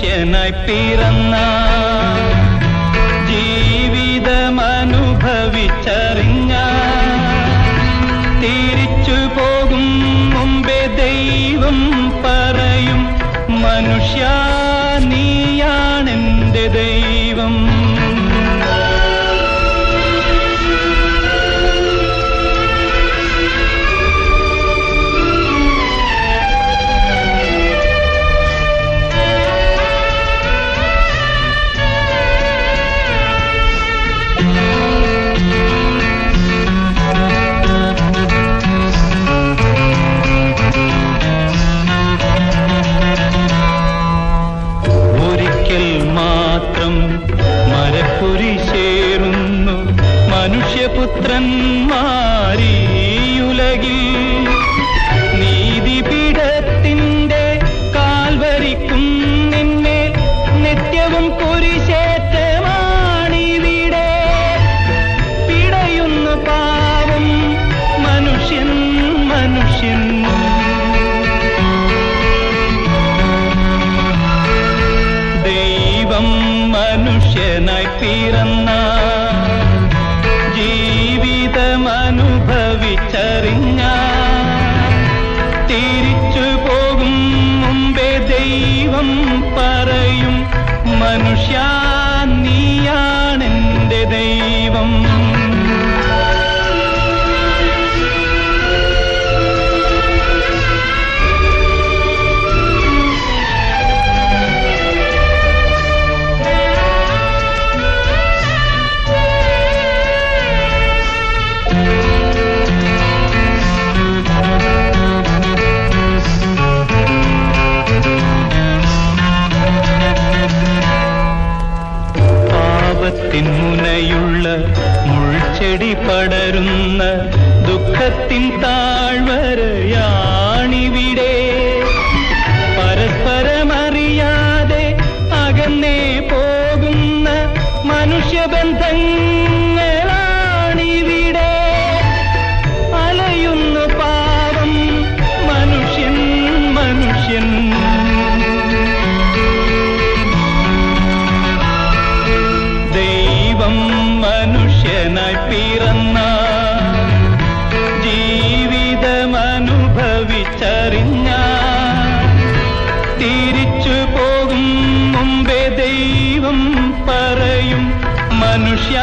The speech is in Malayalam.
மனுஷனாய் பிறந்தான் മനുഷ്യപുത്രന്മാരീയുലകിൽ നീതിപീഠത്തിന്റെ കാൽവരിക്കും നിന്നെ നിത്യവും കുരിശേറ്റമാണിവിടെ. പിടയുന്ന പാവം മനുഷ്യൻ മനുഷ്യൻ. ദൈവം മനുഷ്യനായി പിറന്ന തിരിച്ചു പോകും മുമ്പേ ദൈവം പറയും മനുഷ്യ നീയാണെന്റെ ദൈവം. മുൾച്ചെടി പടരുന്ന ദുഃഖത്തിൻ താഴ്വരയാണിവിടെ. പരസ്പരമറിയാതെ അകന്നേ പോകുന്ന മനുഷ്യബന്ധങ്ങളാണിവിടെ പിറന്ന ജീവിതമനുഭവിച്ചറിഞ്ഞ തിരിച്ചു പോകും മുമ്പേ ദൈവം പറയും മനുഷ്യ